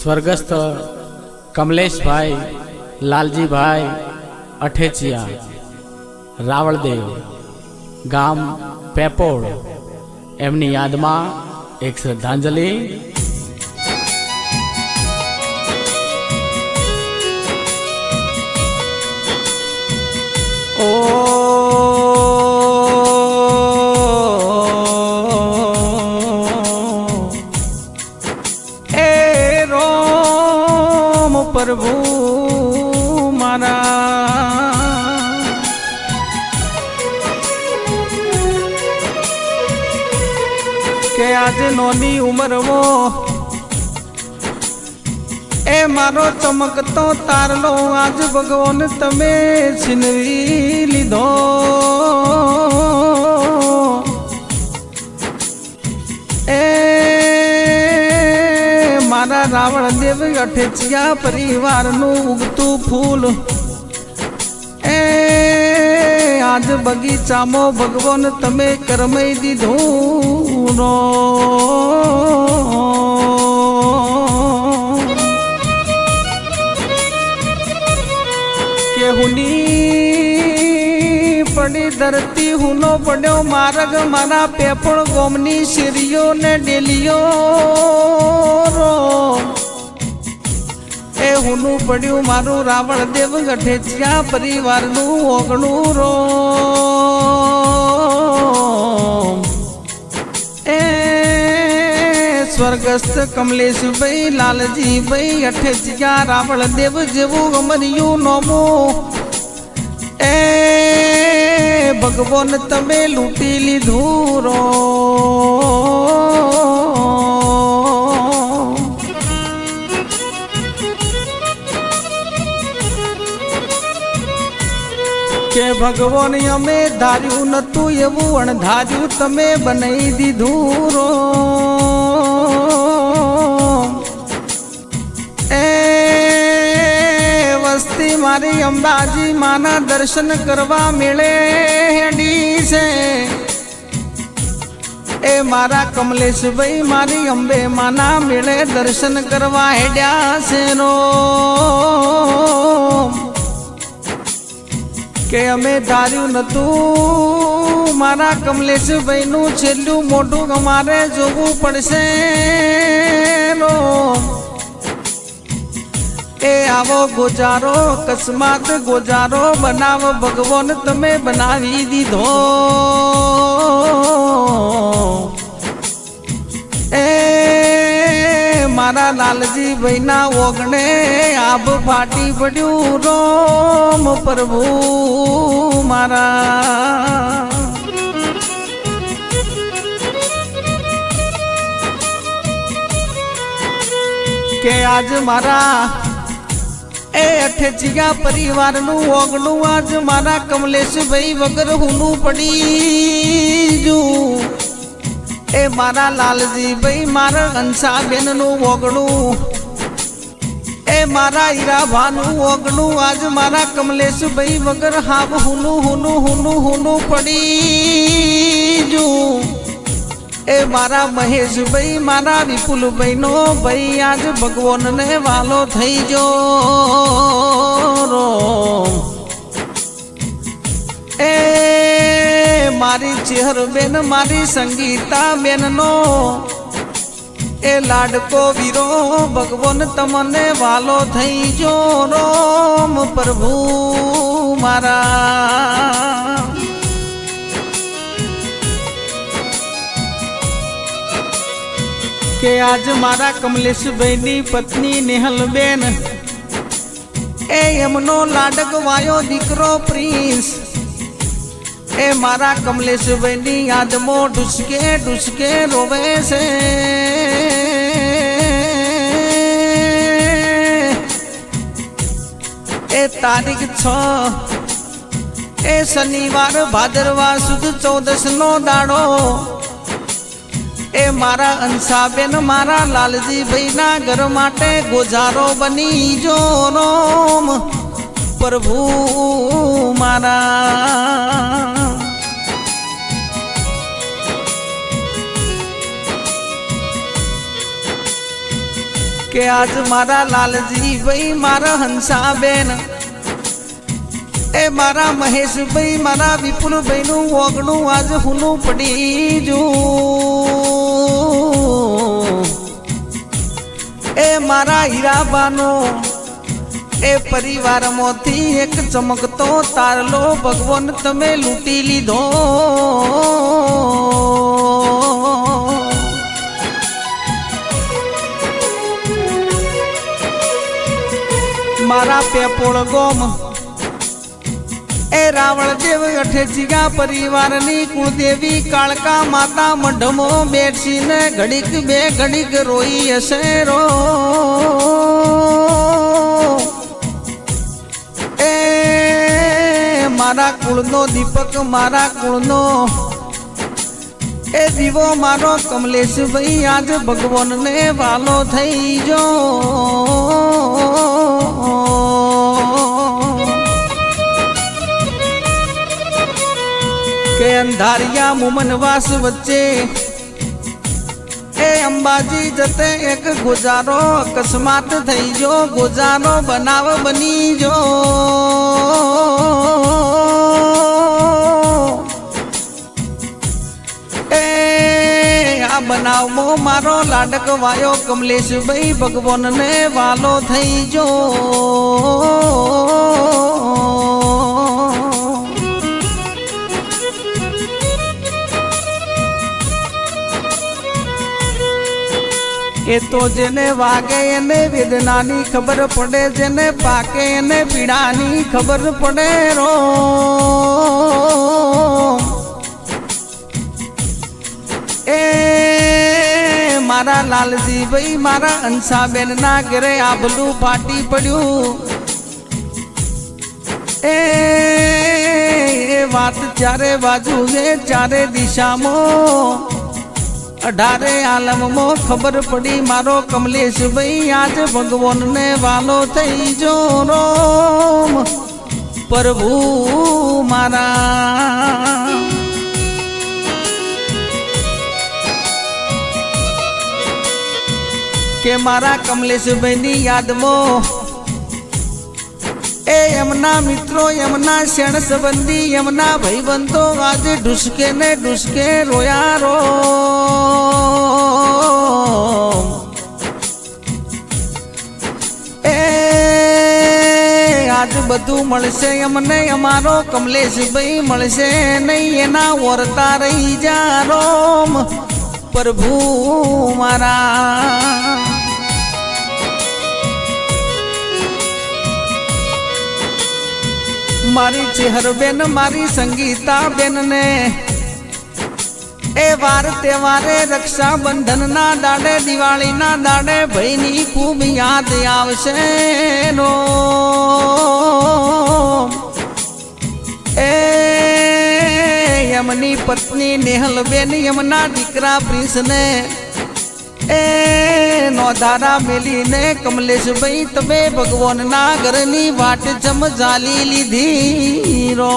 સ્વર્ગસ્થ કમલેશભાઈ લાલજીભાઈ અઠેચિયા રાવળદેવ ગામ પેપોળ. એમની યાદમાં એક શ્રદ્ધાંજલિ કે આજે નોની ઉંમરમાં? એ મારો ચમકતો તારલો, આજ ભગવાન તમે છીનવી લીધો. એ મારા રાવણ દેવ અઠેચિયા પરિવારનું ઉગતું ફૂલ. એ આજ બગીચામાં ભગવાન તમે કરમઈ દીધું નો. કે હુની પડી ધરતી હુનો પડ્યો માર્ગ, મારા પેપણ ગોમની શેરીઓ ને ડેલીઓ એ હુનું પડ્યું મારું રાવણ દેવ ગઠેચિયા પરિવારનું ઓગણું રો એ સ્વર્ગસ્થ કમલેશભાઈ, લાલજીભાઈ જ્યાં રાવણ દેવ જેવું અમર્યું નોમું. એ ભગવાન તમે લૂંટી લીધું રો કે ભગવાન અમે ધાર્યું નતું એવું અણધાર્યું તમે બનાવી દીધું રો. એ વસ્તી મારી અંબાજી માના દર્શન કરવા મેળે હેડી છે. એ મારા કમલેશભાઈ મારી અંબે માના મેળે દર્શન કરવા હેડ્યા છે નો કે અમે ધાર્યું નતું મારા કમલેશભાઈ નું છેલ્લું મોટું અમારે જોવું પડશે. એ આવો ગોજારો અકસ્માત ગોજારો, બનાવ ભગવાન, તમે બનાવી દીધો. મારા લાલજી ભાઈના ઓગણે આબ ફાટી પડ્યું. રોમ પ્રભુ મારા. કે આજ મારા એ અઠેચિયા પરિવારનું ઓગણું, આજ મારા કમલેશભાઈ વગર હુનું પડી જુ એ મારા લાલજી ભાઈ, મારા અંશાબેનનું ઓગણું. એ મારા હીરાભાનું ઓગણું. આજ મારા કમલેશ ભાઈ વગર હાવ હુનું હુનું હુનું હુનું પડી જું. એ મારા મહેશ ભાઈ મારા વિપુલભાઈ નો ભાઈ, આજ ભગવાનને વાલો થઈ જો એ મારી ચેહર બેન, મારી સંગીતા બેન નો એ લાડકો વીરો, ભગવાન તમને વાલો થઈ જો રોમ પ્રભુ મારા. કે આજ મારા કમલેશભાઈની પત્ની નેહલબેન. એ એમનો લાડક વાયો દીકરો પ્રિન્સ. એ મારા કમલેશભાઈની યાદમાં ડુસકે ડુસકે રોવે છે. એ તારીખ છ, એ શનિવાર ભાદરવા સુદ ચૌદસ નો દાડો. એ મારા અંશાબેન મારા લાલજીભાઈ ના ઘર માટે ગોજારો બની જો રોમ પ્રભુ મારા કે આજ મારા લાલજી ભાઈ, મારા હંસાબેન. એ મારા મહેશભાઈ, મારા વિપુલભાઈ નું ઓગણું, આજ હુનું પડી જુ. એ મારા હીરાબાનો, એ પરિવારમાંથી એક ચમકતો તારલો ભગવાન તમે લૂંટી લીધો. મારા પેપોળ ગોમ. એ રાવણ દેવ અઠેચીગા પરિવારની કુળદેવી કાળકા માતા મઢમો બેઠીને ઘડીક બે ઘડીક રોઈ હશે રો એ મારા કુળનો દીપક, મારા કુળનો. એ દીવો મારો કમલેશભાઈ, આજ ભગવાનને વાલો થઈ જો કે અંધારિયા મુમનવાસ વચ્ચે. એ અંબાજી જતે એક ગુજારો અકસ્માત થઈ જો ગુજારો બનાવ બની જો એ આ બનાવમાં મારો લાડક વાયો કમલેશભાઈ ભગવાનને વાલો થઈ જો એ તો જેને વાગે એને વેદનાની ખબર પડે, જેને પાકે એને પીડાની ખબર પડે રો. એ મારા લાલજી ભાઈ, મારા અંશાબેન ના ઘરે આભલું ફાટી પડ્યું. એ વાત ચારે બાજુ ચારે દિશામાં. અઢારે આલમમાં ખબર પડી, મારો કમલેશ ભાઈ આજ ભગવાનને વાલો થઈ જો રોમ પ્રભુ મારા. કે મારા કમલેશભાઈની યાદમાં એ એમના મિત્રો, એમના શેણ સંબંધી એમના ભાઈબંધો આજે ઢુસકે ને ઢુસકે રોયા રો આજ બધું મળશે એમને અમારો કમલેશભાઈ મળશે નહીં, એના ઓરતા રહી જા રોમ. પ્રભુ મારા મારી ચેહરબેન મારી સંગીતા બેન ને એ વાર તહેવારે રક્ષાબંધન ના દાડે દિવાળી ના દાડે ભાઈની ખૂબ યાદ આવશે નો એ એમની પત્ની નેહલબેન, યમના દીકરા પ્રિન્સ ને એ નોધારા મેલીને કમલેશભાઈ, તમે ભગવાનના ઘરની વાટ જમ જાલી લીધી રો.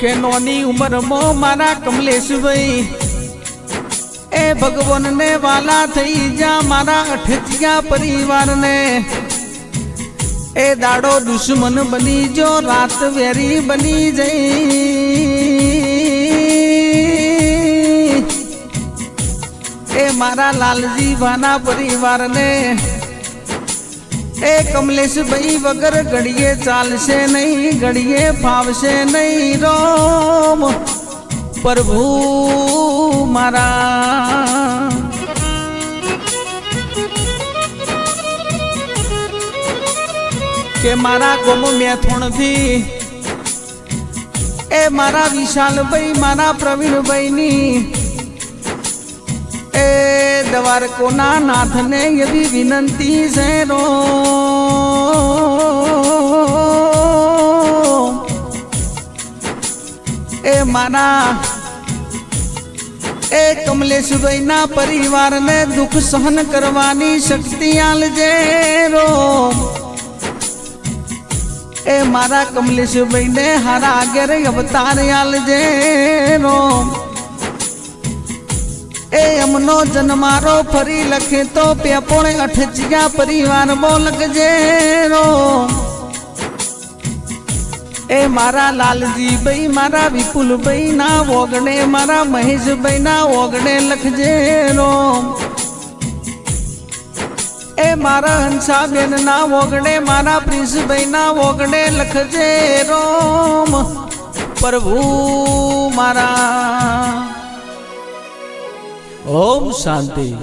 કે નોની ઉંમરમાં મારા કમલેશભાઈ, એ ભગવાનને વાલા થઈ જા મારા અઠતિયા પરિવારને. એ દાડો દુશ્મન બની જો, રાત વેરી બની જઈ. મારા લાલજી ભાના પરિવારને. એ કમલેશભાઈ વગર ઘડીએ ચાલશે નહીં, ઘડીએ ફાવશે નહીં રોમ. પ્રભુ મારા. કે મારા ગોમ મેથુણથી. એ મારા વિશાલભાઈ, મારા પ્રવીણભાઈની એ દ્વારકોના નાથને એવી વિનંતી છે રો એ મારા એ કમલેશભાઈના પરિવારને દુઃખ સહન કરવાની શક્તિ આલજે રો. એ મારા કમલેશભાઈને હારા આગળ અવતાર આલજે રો. એ એમનો જન્મારો ફરી લખે તો પેપોણે અઠજિયા પરિવાર લખજે રો. એ મારા લાલજી ભાઈ મારા વિપુલ ભાઈ ના ઓગણે મારા મહેશભાઈ ના ઓગણે લખજે રો. એ મારા હંસાબેન ના ઓગણે મારા પ્રિન્સભાઈ ના ઓગણે લખજે રોમ. પ્રભુ મારા ઓમ શાંતિ.